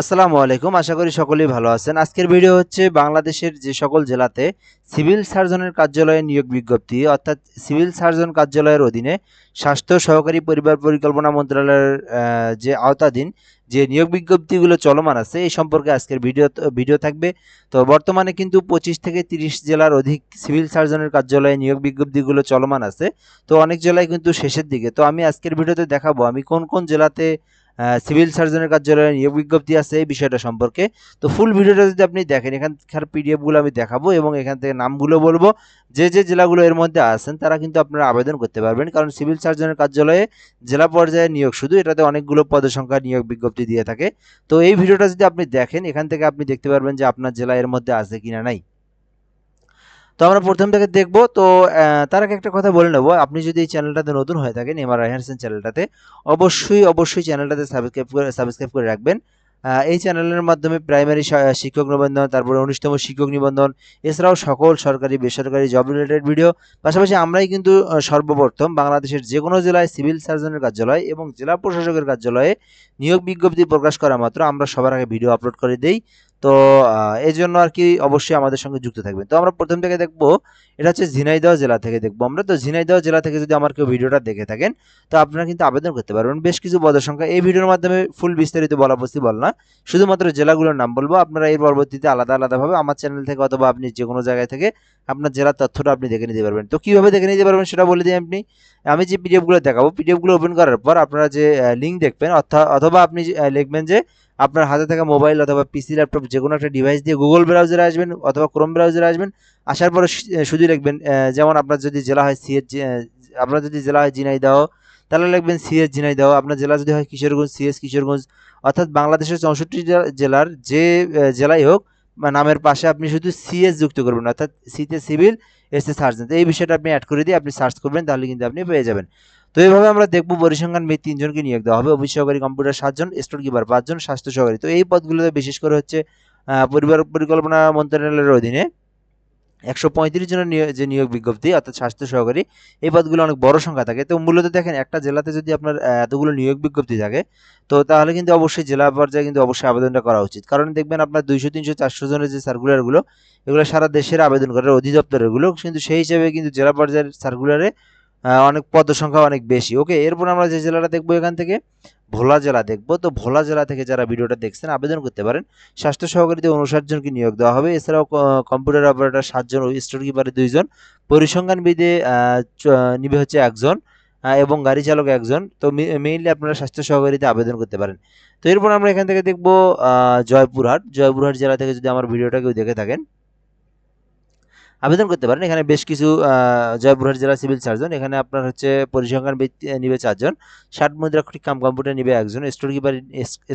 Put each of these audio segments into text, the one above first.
আসসালামু আলাইকুম, আশা করি সকলেই ভালো আছেন। আজকের ভিডিও হচ্ছে বাংলাদেশের যে সকল জেলাতে সিভিল সার্জনের কার্যালয়ে নিয়োগ বিজ্ঞপ্তি, অর্থাৎ সিভিল সার্জন কার্যালয়ের অধীনে স্বাস্থ্য সহকারী পরিবার পরিকল্পনা মন্ত্রণালয়ের যে আওতাধীন যে নিয়োগ বিজ্ঞপ্তিগুলো চলমান আছে, এই সম্পর্কে আজকের ভিডিও ভিডিও থাকবে। তো বর্তমানে কিন্তু পঁচিশ থেকে তিরিশ জেলার অধিক সিভিল সার্জনের কার্যালয়ে নিয়োগ বিজ্ঞপ্তিগুলো চলমান আছে। তো অনেক জেলায় কিন্তু শেষের দিকে। তো আমি আজকের ভিডিওতে দেখাবো আমি কোন কোন জেলাতে সিভিল সার্জনের কার্যালয়ে নিয়োগ বিজ্ঞপ্তি আছে এই বিষয়টা সম্পর্কে। তো ফুল ভিডিওটা যদি আপনি দেখেন এখানকার পিডিএফগুলো আমি দেখাবো এবং এখান থেকে নামগুলো বলব। যে যে জেলাগুলো এর মধ্যে আছেন, তারা কিন্তু আপনারা আবেদন করতে পারবেন। কারণ সিভিল সার্জনের কার্যালয়ে জেলা পর্যায়ে নিয়োগ শুধু, এটাতে অনেকগুলো পদসংখ্যা নিয়োগ বিজ্ঞপ্তি দিয়ে থাকে। তো এই ভিডিওটা যদি আপনি দেখেন, এখান থেকে আপনি দেখতে পারবেন যে আপনার জেলা এর মধ্যে আছে কিনা নাই। তো আমরা প্রথম থেকে দেখব। তো তার আগে একটা কথা বলে নেব। আপনি যদি এই চ্যানেলটাতে নতুন হয়ে থাকেন এমআর রাইহারসেন চ্যানেলটাতে, অবশ্যই অবশ্যই চ্যানেলটাতে সাবস্ক্রাইব করে সাবস্ক্রাইব করে রাখবেন। এই চ্যানেলের মাধ্যমে প্রাইমারি শিক্ষক নিবন্ধন, তারপরে উনিশতম শিক্ষক নিবন্ধন, এছাড়াও সকল সরকারি, বেসরকারি জব রিলেটেড ভিডিও পাশাপাশি আমরাই কিন্তু সর্বপ্রথম বাংলাদেশের যে কোনো জেলায় সিভিল সার্জনের কার্যালয় এবং জেলা প্রশাসকের কার্যালয়ে নিয়োগ বিজ্ঞপ্তি প্রকাশ করা মাত্র। আমরা সবার আগে ভিডিও আপলোড করে দেই। তো এই জন্য আর কি অবশ্যই আমাদের সঙ্গে যুক্ত থাকবেন। তো আমরা প্রথম থেকে দেখব এটা হচ্ছে ঝিনাইদহ জেলা থেকে দেখব। আমরা তো ঝিনাইদহ জেলা থেকে যদি আমার কেউ ভিডিওটা দেখে থাকেন, তো আপনারা কিন্তু আবেদন করতে পারবেন। বেশ কিছু পদের সংখ্যা। এই ভিডিওর মাধ্যমে ফুল বিস্তারিত বলা পসিবল না। শুধুমাত্র জেলাগুলোর নাম বলব। আপনারা এর পরবর্তীতে আলাদা আলাদাভাবে আমার চ্যানেল থেকে অথবা আপনি যে কোনো জায়গায় থেকে আপনার জেলার তথ্যটা আপনি দেখে নিতে পারবেন। তো কীভাবে দেখে নিতে পারবেন সেটা বলে দিই আপনি। আমি যে পিডিএফগুলো দেখাবো পিডিএফগুলো ওপেন করার পর আপনারা যে লিঙ্ক দেখবেন অর্থাৎ অথবা আপনি লিখবেন যে আপনার হাতে থাকা মোবাইল অথবা পিসি ল্যাপটপ যে কোনো একটা ডিভাইস দিয়ে গুগল ব্রাউজারে আসবেন অথবা ক্রোম ব্রাউজারে আসবেন, আসার পরে শুধু লিখবেন যেমন আপনার যদি জেলা হয় সিএস আপনার যদি জেলা হয় ঝিনাইদহ, তাহলে লিখবেন সিএস ঝিনাইদহ, আপনার জেলা যদি হয় কিশোরগঞ্জ সিএস কিশোরগঞ্জ, অর্থাৎ বাংলাদেশের চৌষট্টি জেলার যে জেলাই হোক নামের পাশে আপনি শুধু সিএস যুক্ত করবেন, অর্থাৎ সিতে সিভিল এস এ সার্জন এই বিষয়টা আপনি অ্যাড করে দিয়ে আপনি সার্চ করবেন, তাহলে কিন্তু আপনি পেয়ে যাবেন। তো এইভাবে আমরা দেখব পরিসংখ্যান মেয়ে তিনজনকে নিয়োগ দেওয়া হবে। অফিস সহকারী, কম্পিউটার সাতজন স্টোর কিপার পাঁচজন, স্বাস্থ্য সহকারী। তো এই পদগুলোতে বিশেষ করে হচ্ছে পরিবার পরিকল্পনা মন্ত্রণালয়ের অধীনে একশো পঁয়ত্রিশ জনের যে নিয়োগ বিজ্ঞপ্তি, অর্থাৎ স্বাস্থ্য সহকারী, এই পদগুলো অনেক বড় সংখ্যা থাকে। তো মূলত দেখেন, একটা জেলাতে যদি আপনার এতগুলো নিয়োগ বিজ্ঞপ্তি থাকে, তো তাহলে কিন্তু অবশ্যই জেলা পর্যায়ে কিন্তু অবশ্যই আবেদনটা করা উচিত। কারণ দেখবেন আপনার দুইশো, তিনশো, চারশো জনের যে সার্কুলারগুলো এগুলো সারা দেশের আবেদন করার অধিদপ্তরেরগুলো কিন্তু সেই হিসেবে কিন্তু জেলা পর্যায়ের সার্কুলারে অনেক পদ সংখ্যা অনেক বেশি। ওকে, এরপর আমরা যে জেলাটা দেখব এখান থেকে, ভোলা জেলা দেখব। তো ভোলা জেলা থেকে যারা ভিডিওটা দেখছেন, আবেদন করতে পারেন। স্বাস্থ্য সহকারীতে উনষাট জনকে নিয়োগ দেওয়া হবে। এছাড়াও কম্পিউটার অপারেটর সাতজন ও স্টোর কিপারে দুইজন। পরিসংখ্যানবিদে নিবে হচ্ছে একজন এবং গাড়ি চালক একজন। তো মেইনলি আপনারা স্বাস্থ্য সহকারীতে আবেদন করতে পারেন। তো এরপর আমরা এখান থেকে দেখব জয়পুরহাট। জয়পুরহাট জেলা থেকে যদি আমার ভিডিওটা কেউ দেখে থাকেন আবেদন করতে পারেন। এখানে বেশ কিছু জয়পুরহাট জেলা সিভিল সার্জন, এখানে আপনার হচ্ছে পরিসংখ্যান নিবে চারজন। ষাট মুদ্রা কাম কম্পিউটার নিবে একজন স্টোর কিপার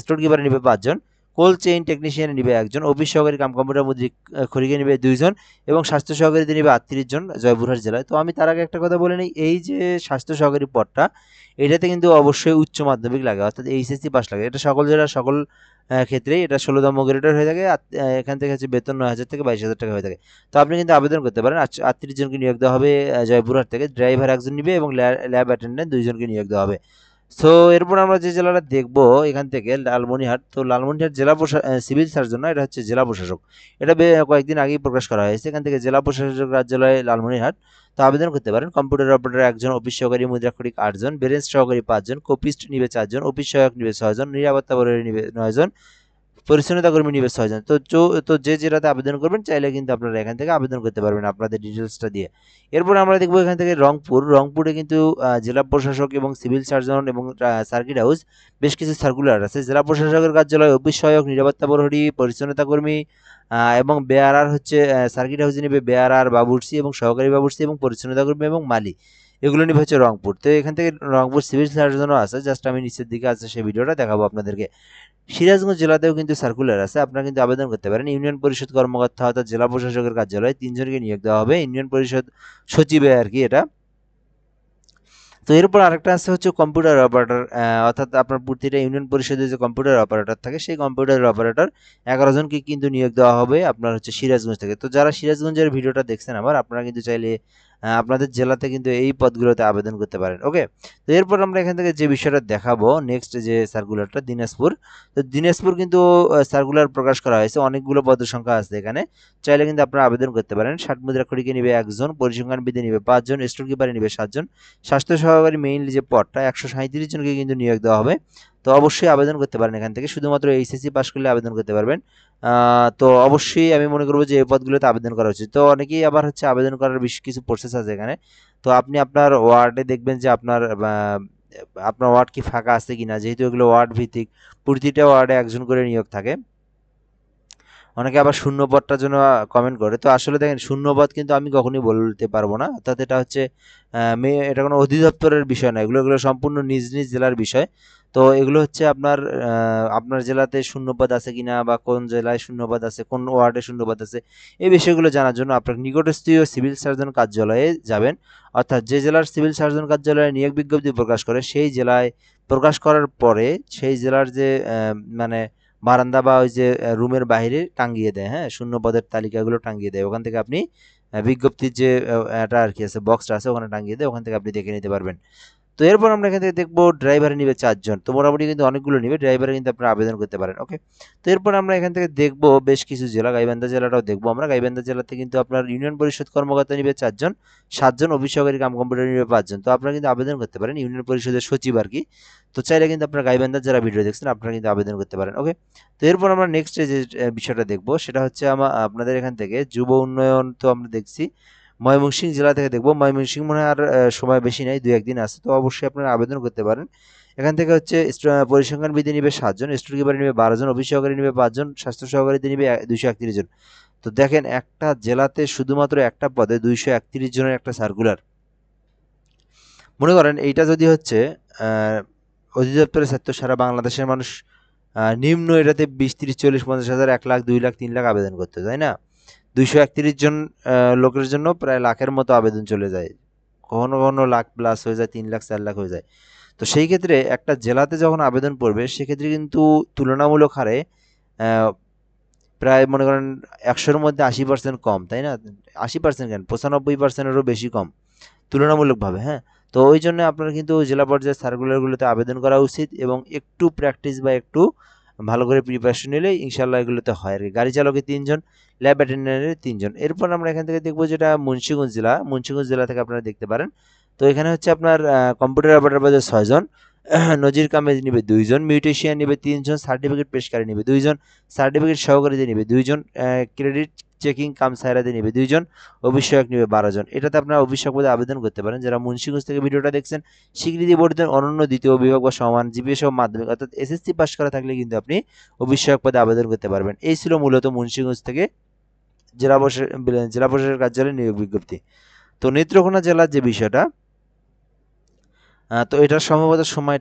স্টোর কিপার নিবে পাঁচজন। কোল্ড চেইন টেকনিশিয়ান নিবে একজন অফিস সহকারী কাম কম্পিউটার মুদ্রিক খড়িকে নিবে দুইজন এবং স্বাস্থ্য সহকারীতে নিবে আটত্রিশ জন জয়পুরহাট জেলায়। তো আমি তার আগে একটা কথা বলে নিই এই যে স্বাস্থ্য সহকারী পদটা এটাতে কিন্তু অবশ্যই উচ্চ মাধ্যমিক লাগে অর্থাৎ এইচএসসি পাস লাগে। এটা সকল জেলার সকল আহ, ক্ষেত্রেই এটা ষোলোতম গ্রেডের হয়ে থাকে এখান থেকে হচ্ছে বেতন নয় হাজার থেকে বাইশ হাজার টাকা হয়ে থাকে। তো আপনি কিন্তু আবেদন করতে পারেন আটত্রিশ জনকে নিয়োগ দেওয়া হবে জয়পুরহাট থেকে। ড্রাইভার একজন নিবে এবং ল্যাব অ্যাটেন্ডেন্ট দুইজনকে নিয়োগ দেওয়া হবে। সো এরপর আমরা যে জেলাটা দেখব এখান থেকে লালমনিহাট। তো লালমনিহাট জেলা সিভিল সার্জন এটা হচ্ছে জেলা প্রশাসক। এটা কয়েকদিন আগেই প্রকাশ করা হয়েছে। এখান থেকে জেলা প্রশাসক কার্যালয়ে লালমনিরহাট তো আবেদন করতে পারেন। কম্পিউটার অপারেটর একজন, অফিস সহকারী মুদ্রাক্ষরিক আটজন বেরেন্স সহকারী পাঁচজন, কপিস্ট নিবে চারজন, অফিস সহায়ক নিবে ছয়জন, নিরাপত্তা নিবে নয়জন পরিচ্ছন্নতা কর্মী নিবে ছয়জন তো তো যে জেলাতে আবেদন করবেন, চাইলে কিন্তু আপনারা এখান থেকে আবেদন করতে পারবেন আপনাদের ডিটেলসটা দিয়ে। এরপর আমরা দেখব এখান থেকে রংপুর। রংপুরে কিন্তু জেলা প্রশাসক এবং সিভিল সার্জন এবং সার্কিট হাউস বেশ কিছু সার্কুলার আছে। জেলা প্রশাসকের কার্যালয় অফিস সহায়ক, নিরাপত্তা প্রহরী, পরিচ্ছন্নতা কর্মী এবং বেআরআর হচ্ছে সার্কিট হাউসে নেবে বেআরআর, বাবুর্চি এবং সহকারী বাবুর্চি এবং পরিচ্ছন্নতা কর্মী এবং মালি। এগুলো নিবে হচ্ছে রংপুর। তো এখান থেকে রংপুর সিভিল সার্জনও আছে। জাস্ট আমি নিচের দিকে আছে সেই ভিডিওটা দেখাবো আপনাদেরকে। সিরাজগঞ্জ জেলাতেও কিন্তু সার্কুলার আছে। আপনারা কিন্তু আবেদন করতে পারেন। ইউনিয়ন পরিষদ কর্মকর্তা অর্থাৎ জেলা প্রশাসকের কার্যালয়ে তিনজনকে নিয়োগ দেওয়া হবে। ইউনিয়ন পরিষদ সচিবে আর কি এটা। তো এরপর আরেকটা আছে হচ্ছে কম্পিউটার অপারেটর অর্থাৎ আপনার প্রতিটা ইউনিয়ন পরিষদে যে কম্পিউটার অপারেটর থাকে, সেই কম্পিউটার অপারেটর এগারো জনকে কিন্তু নিয়োগ দেওয়া হবে আপনার হচ্ছে সিরাজগঞ্জ থেকে। তো যারা সিরাজগঞ্জের ভিডিওটা দেখছেন আবার, আপনারা কিন্তু চাইলে আপনাদের জেলাতে কিন্তু এই পদগুলোতে আবেদন করতে পারেন ওকে তো এরপর আমরা এখান থেকে যে বিষয়টা দেখাবো নেক্সট যে সার্কুলারটা দিনাজপুর। তো দিনাজপুর কিন্তু সার্কুলার প্রকাশ করা হয়েছে, অনেকগুলো পদ সংখ্যা আছে এখানে। চাইলে কিন্তু আপনারা আবেদন করতে পারেন। ষাট মুদ্রা খড়িকে নিবে একজন, পরিসংখ্যান বিধি নিবে পাঁচজন, স্টোর কিপারে নিবে সাতজন। স্বাস্থ্য সহকারী মেইনলি যে পদটা, একশো সাঁত্রিশ জনকে কিন্তু নিয়োগ দেওয়া হবে। তো অবশ্যই আবেদন করতে পারেন এখান থেকে। শুধুমাত্র এইচএসসি পাস করলে আবেদন করতে পারবেন। তো অবশ্যই আমি মনে করব যে এই পদগুলোতে আবেদন করা উচিত। তো অনেকেই আবার হচ্ছে আবেদন করার বেশ কিছু প্রসেস আছে এখানে। তো আপনি আপনার ওয়ার্ডে দেখবেন যে আপনার আপনার ওয়ার্ড কি ফাঁকা আছে কিনা, যেহেতু এগুলো ওয়ার্ড ভিত্তিক, প্রতিটা ওয়ার্ডে একজন করে নিয়োগ থাকে। অনেকে আবার শূন্য পদটার জন্য কমেন্ট করে। তো আসলে দেখেন শূন্য পদ কিন্তু আমি কখনই বলতে পারব না। অর্থাৎ এটা হচ্ছে এটা কোনো অধিদপ্তরের বিষয় না। এগুলো এগুলো সম্পূর্ণ নিজ নিজ জেলার বিষয়। তো এগুলো হচ্ছে আপনার আপনার জেলাতে শূন্যপদ আছে কিনা বা কোন জেলায় শূন্যপদ আছে, কোন ওয়ার্ডে শূন্যপদ আছে, এই বিষয়গুলো জানার জন্য আপনার নিকটস্থীয় সিভিল সার্জন কার্যালয়ে যাবেন। অর্থাৎ যে জেলার সিভিল সার্জন কার্যালয়ে নিয়োগ বিজ্ঞপ্তি প্রকাশ করে, সেই জেলায় প্রকাশ করার পরে, সেই জেলার যে মানে বারান্দা বা ওই যে রুমের বাইরে টাঙ্গিয়ে দেয় হ্যাঁ? শূন্য পদের তালিকাগুলো টাঙ্গিয়ে দেয়। ওখান থেকে আপনি বিজ্ঞপ্তির যে এটা আর কি আছে বক্সটা আছে, ওখানে টাঙ্গিয়ে দেয়। ওখান থেকে আপনি দেখে নিতে পারবেন। তো এরপর আমরা এখান থেকে দেখব ড্রাইভারে নিবে চারজন। তো মোটামুটি কিন্তু অনেকগুলো নিবে ড্রাইভারে কিন্তু আপনারা আবেদন করতে পারেন ওকে তো এরপর আমরা এখান থেকে দেখব বেশ কিছু জেলা, গাইবান্ধা জেলাটাও দেখব আমরা। গাইবান্ধা জেলাতে কিন্তু আপনার ইউনিয়ন পরিষদ কর্মকর্তা নিবে চারজন, সাতজন অফিস কাম কম্পিউটার নিবে পাঁচজন। তো আপনারা কিন্তু আবেদন করতে পারেন, ইউনিয়ন পরিষদের সচিব আর কি। তো চাইলে কিন্তু আপনার গাইবান্ধার যারা ভিডিও দেখছেন, আপনারা কিন্তু আবেদন করতে পারেন ওকে তো এরপর আমরা নেক্সট যে বিষয়টা দেখব, সেটা হচ্ছে আমার আপনাদের এখান থেকে যুব উন্নয়ন তো আমরা দেখছি। ময়মনসিংহ জেলা থেকে দেখব। ময়মনসিংহ মনে হয় আর সময় বেশি নাই দু একদিন আছে। তো অবশ্যই আপনারা আবেদন করতে পারেন। এখান থেকে হচ্ছে পরিসংখ্যান বিধি নিবে সাতজন স্টোর কিপার নিবে বারোজন অফিস সহকারী নিবে পাঁচজন স্বাস্থ্য সহকারীতে নিবে দুইশো একত্রিশ জন। তো দেখেন, একটা জেলাতে শুধুমাত্র একটা পদে দুইশো একত্রিশ জনের একটা সার্কুলার মনে করেন এইটা যদি হচ্ছে অধিদপ্তরের ছাত্র সারা বাংলাদেশের মানুষ নিম্ন এটাতে বিশ, তিরিশ, চল্লিশ, পঞ্চাশ হাজার, এক লাখ, দুই লাখ, তিন লাখ আবেদন করতে, তাই না? দুইশো একত্রিশ জন লোকের জন্য প্রায় লাখের মতো আবেদন চলে যায়। কখনো কখনো লাখ প্লাস হয়ে যায়, তিন লাখ, চার লাখ হয়ে যায়। তো সেই ক্ষেত্রে একটা জেলাতে যখন আবেদন পড়বে, সেক্ষেত্রে কিন্তু তুলনামূলক হারে প্রায় মনে করেন একশোর মধ্যে আশি পার্সেন্ট কম, তাই না? আশি পার্সেন্ট কেন? পঁচানব্বই পার্সেন্টেরও বেশি কম, তুলনামূলকভাবে হ্যাঁ? তো ওই জন্য আপনার কিন্তু জেলা পর্যায়ের সার্কুলারগুলোতে আবেদন করা উচিত এবং একটু প্র্যাকটিস বা একটু ভালো করে প্রিপারেশন নিলে ইনশাল্লাহ এগুলোতে হয় আর কি। গাড়ি চালকের তিনজন ল্যাব অ্যাটেন্ডেন্টের তিনজন। এরপর আমরা এখান থেকে দেখব যেটা মুন্সিগঞ্জ জেলা। মুন্সিগঞ্জ জেলা থেকে আপনারা দেখতে পারেন। তো এখানে হচ্ছে আপনার কম্পিউটার অপারেটর বাজার ছয়জন। নজির কামে নিবে, দুইজন মিউটেশিয়ান নিবে, তিনজন সার্টিফিকেট পেশকারী নিবে, দুইজন সার্টিফিকেট সহকারীতে নিবে, দুইজন ক্রেডিট চেকিং কাম সাইরাতে নিবে, দুইজন অভিষেক নিবে বারো জন। এটাতে আপনারা অভিষেক পদে আবেদন করতে পারেন। যারা মুন্সিগঞ্জ থেকে ভিডিওটা দেখছেন, স্বীকৃতি বোর্ডের অনন্য দ্বিতীয় বিভাগ বা সমান জিপিএ সহ মাধ্যমিক অর্থাৎ এসএসসি পাস করা থাকলে কিন্তু আপনি অভিষেক পদে আবেদন করতে পারবেন। এই ছিল মূলত মুন্সিগঞ্জ থেকে জেলা প্রশাসক, জেলা প্রশাসকের কার্যালয়ে নিয়োগ বিজ্ঞপ্তি। তো নেত্রকোনা জেলার যে বিষয়টা তো এটার সম্ভবত সময়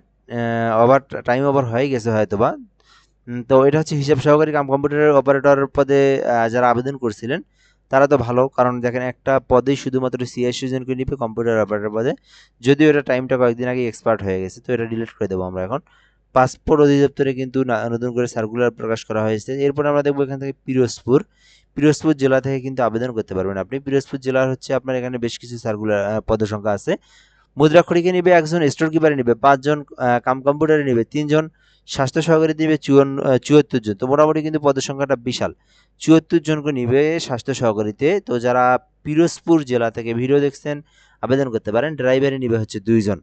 ওভার টাইম ওভার হয়ে গেছে হয়তো বা তো এটা হচ্ছে হিসাব সহকারী কাম কম্পিউটারের অপারেটর পদে যারা আবেদন করছিলেন, তারা তো ভালো। কারণ দেখেন একটা পদেই শুধুমাত্র সিএসসি জনকে নিবে কম্পিউটার অপারেটর পদে। যদিও এটা টাইমটা কয়েকদিন আগে এক্সপার্ট হয়ে গেছে, তো এটা ডিলিট করে দেবো আমরা এখন। পাসপোর্ট অধিদপ্তরে কিন্তু নতুন করে সার্কুলার প্রকাশ করা হয়েছে। এরপর আমরা দেখব এখান থেকে পিরোজপুর। পিরোজপুর জেলা থেকে কিন্তু আবেদন করতে পারবেন আপনি। পিরোজপুর জেলার হচ্ছে আপনার এখানে বেশ কিছু সার্কুলার পদসংখ্যা আছে। মুদ্রাক্ষরীকে নিবে, একজন স্টোর কিপারে নিবে, পাঁচজন কাম কম্পিউটারে নিবে, তিনজন স্বাস্থ্য সহকারী নিবে চুয়ান্ন চুয়াত্তর জন। তো মোটামুটি কিন্তু পদের সংখ্যাটা বিশাল। চুয়াত্তর জনকে নিবে স্বাস্থ্য সহকারীতে। তো যারা পিরোজপুর জেলা থেকে ভিডিও দেখছেন, আবেদন করতে পারেন, ড্রাইভারে নিবে হচ্ছে দুইজন।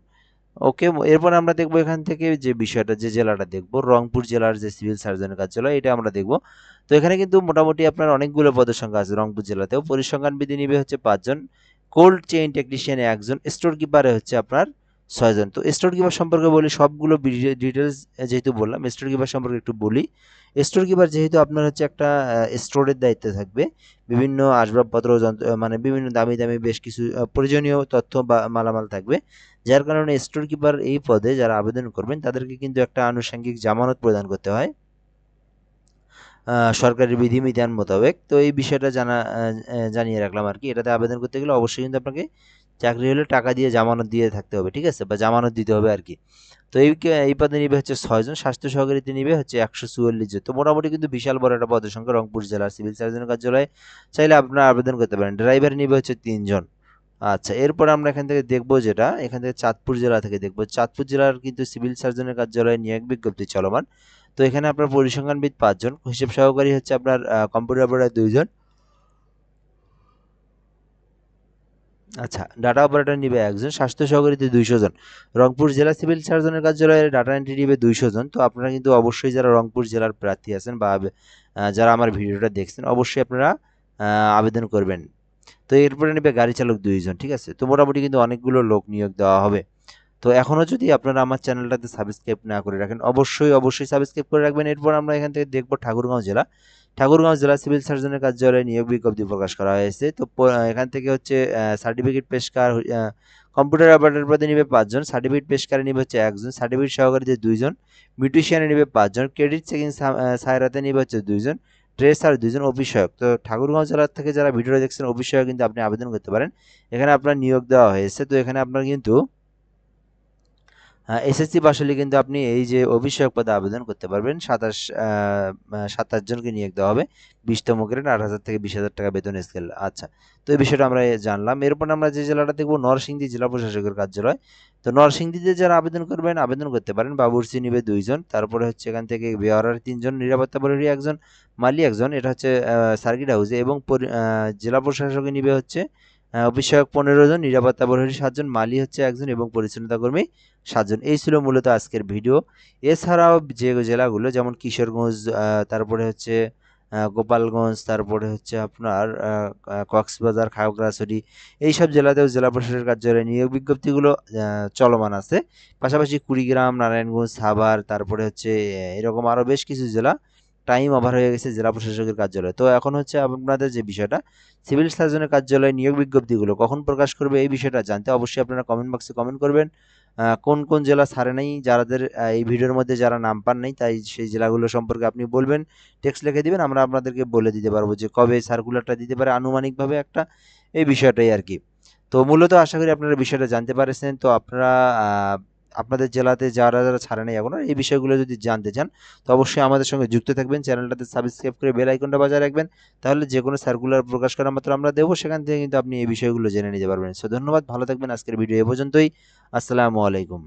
ওকে, এরপর আমরা দেখব এখান থেকে যে বিষয়টা, যে জেলাটা দেখব, রংপুর জেলার যে সিভিল সার্জনের কার্যালয়, এটা আমরা দেখব। তো এখানে কিন্তু মোটামুটি আপনার অনেকগুলো পদের সংখ্যা আছে রংপুর জেলাতেও। পরিসংখ্যান বিধি নিবে হচ্ছে পাঁচজন। কোল্ড চেইন টেকনিশিয়ানে একজন স্টোর কিপারে হচ্ছে আপনার ছয়জন। তো স্টোর কিপার সম্পর্কে বলি, সবগুলো ডিটেলস যেহেতু বললাম স্টোর কিপার সম্পর্কে একটু বলি। স্টোর কিপার যেহেতু আপনার হচ্ছে একটা স্টোরের দায়িত্বে থাকবে, বিভিন্ন আসবাবপত্র, যন্ত্র মানে বিভিন্ন দামি দামি বেশ কিছু প্রয়োজনীয় তথ্য বা মালামাল থাকবে। যার কারণে স্টোর কিপার এই পদে যারা আবেদন করবেন, তাদেরকে কিন্তু একটা আনুষঙ্গিক জামানত প্রদান করতে হয়। আহ, সরকারি বিধিবিধান মোতাবেক। তো এই বিষয়টা জানা জানিয়ে রাখলাম আর কি। এটাতে আবেদন করতে গেলে অবশ্যই কিন্তু আপনাকে চাকরি হলে টাকা দিয়ে জামানত দিয়ে থাকতে হবে ঠিক আছে? বা জামানত দিতে হবে আর কি। তো এই এই পদে নিবে হচ্ছে ছয়জন স্বাস্থ্য সহকারীতে নিবে হচ্ছে একশো চুয়াল্লিশ জন। তো মোটামুটি কিন্তু বিশাল বড় একটা পদের সংখ্যা রংপুর জেলার সিভিল সার্জন কার্যালয়ে। চাইলে আপনারা আবেদন করতে পারেন। ড্রাইভার নিবে হচ্ছে তিনজন আচ্ছা এরপর আমরা এখান থেকে দেখব যেটা এখান থেকে চাঁদপুর জেলা থেকে দেখব। চাঁদপুর জেলার কিন্তু সিভিল সার্জনের কার্যালয়ে নিয়োগ বিজ্ঞপ্তি চলমান। তো এখানে আপনার পরিসংখ্যানবিদ পাঁচজন। হিসেব সহকারী হচ্ছে আপনার কম্পিউটার অপারেটর দুইজন। আচ্ছা ডাটা অপারেটর নিবে একজন, স্বাস্থ্য সহকারীতে দুইশো জন। রংপুর জেলা সিভিল সার্জনের কার্যালয়ে ডাটা এন্ট্রি নিবে দুইশো জন। তো আপনারা কিন্তু অবশ্যই যারা রংপুর জেলার প্রার্থী আছেন বা যারা আমার ভিডিওটা দেখছেন, অবশ্যই আপনারা আবেদন করবেন। তো এরপরে নেবে গাড়ি চালক দুইজন, ঠিক আছে? তো মোটামুটি কিন্তু অনেকগুলো লোক নিয়োগ দেওয়া হবে। তো এখনও যদি আপনারা আমার চ্যানেলটাতে সাবস্ক্রাইব না করে রাখেন, অবশ্যই অবশ্যই সাবস্ক্রাইব করে রাখবেন। এরপর আমরা এখান থেকে দেখব ঠাকুরগাঁও জেলা। ঠাকুরগাঁও জেলা সিভিল সার্জনের কার্যালয়ে নিয়োগ বিজ্ঞপ্তি প্রকাশ করা হয়েছে। তো এখান থেকে হচ্ছে সার্টিফিকেট পেশকার কম্পিউটার অপারেটর পদে নিবে পাঁচজন। সার্টিফিকেট পেশকারে নিবে হচ্ছে একজন। সার্টিফিকেট সহকারীতে দুইজন। মিউটিশিয়ানে নিবে পাঁচজন। ক্রেডিট চেকিং সায়রাতে নিবে হচ্ছে দুইজন। ট্রেসার দুজন অভিষয়ক তো ঠাকুরগাঁও জেলার থেকে যারা ভিডিওটা দেখছেন অভিষয়ক কিন্তু আপনি আবেদন করতে পারেন। এখানে আপনার নিয়োগ দেওয়া হয়েছে। তো এখানে আপনার কিন্তু এসএসসি পাশ হলে কিন্তু আপনি এই যে অভিষেক পদে আবেদন করতে পারবেন। সাতাশ সাতাশ জনকে নিয়োগ দেওয়া হবে। বিশতম গ্রেড, আট হাজার থেকে বিশ হাজার টাকা বেতন স্কেল আচ্ছা তো এই বিষয়টা আমরা জানলাম। এরপর আমরা যে জেলাটা দেখব, নরসিংদী জেলা প্রশাসকের কার্যালয়। তো নরসিংদীতে যারা আবেদন করবেন, আবেদন করতে পারেন। বাবুরসি নিবে দুইজন, তারপরে হচ্ছে এখান থেকে বেহারার তিনজন, নিরাপত্তা প্রহরী একজন, মালি একজন। এটা হচ্ছে সার্কিট হাউসে এবং জেলা প্রশাসকে নিবে হচ্ছে অভিষেক পনেরো জন, নিরাপত্তা প্রহরী সাতজন মালি হচ্ছে একজন এবং পরিচ্ছন্নতা কর্মী সাতজন এই ছিল মূলত আজকের ভিডিও। এছাড়াও যে জেলাগুলো, যেমন কিশোরগঞ্জ তারপরে হচ্ছে গোপালগঞ্জ, তারপরে হচ্ছে আপনার কক্সবাজার, খাগড়াছড়ি, এইসব জেলাতেও জেলা প্রশাসনের কার্যালয়ে নিয়োগ বিজ্ঞপ্তিগুলো চলমান আছে। পাশাপাশি কুড়িগ্রাম, নারায়ণগঞ্জ, সাভার, তারপরে হচ্ছে এরকম আরও বেশ কিছু জেলা টাইম ওভার হয়ে গেছে জেলা প্রশাসকের কার্যালয়ে। তো এখন হচ্ছে আপনাদের যে বিষয়টা সিভিল সার্জনের কার্যালয়ে নিয়োগ বিজ্ঞপ্তিগুলো কখন প্রকাশ করবে এই বিষয়টা জানতে অবশ্যই আপনারা কমেন্ট বক্সে কমেন্ট করবেন। কোন কোন জেলা ছাড়ে নাই যাদের এই ভিডিওর মধ্যে যারা নাম পান নাই, তাই সেই জেলাগুলো সম্পর্কে আপনি বলবেন টেক্সট লিখে দিবেন, আমরা আপনাদেরকে বলে দিতে পারব যে কবে সার্কুলারটা দিতে পারে আনুমানিকভাবে একটা এই বিষয়টাই আর কি। তো মূলত আশা করি আপনারা বিষয়টা জানতে পারেছেন। তো আপনারা আপনাদের জেলাতে যারা যারা ছাড়ে নাই এখনও, এই বিষয়গুলো যদি জানতে চান, তো অবশ্যই আমাদের সঙ্গে যুক্ত থাকবেন, চ্যানেলটাতে সাবস্ক্রাইব করে বেল আইকনটা বাজায় রাখবেন। তাহলে যে কোনো সার্কুলার প্রকাশ করা মাত্র আমরা দেবো, সেখান থেকে কিন্তু আপনি এই বিষয়গুলো জেনে নিতে পারবেন। সো ধন্যবাদ, ভালো থাকবেন। আজকের ভিডিও এ পর্যন্তই। আসসালামু আলাইকুম।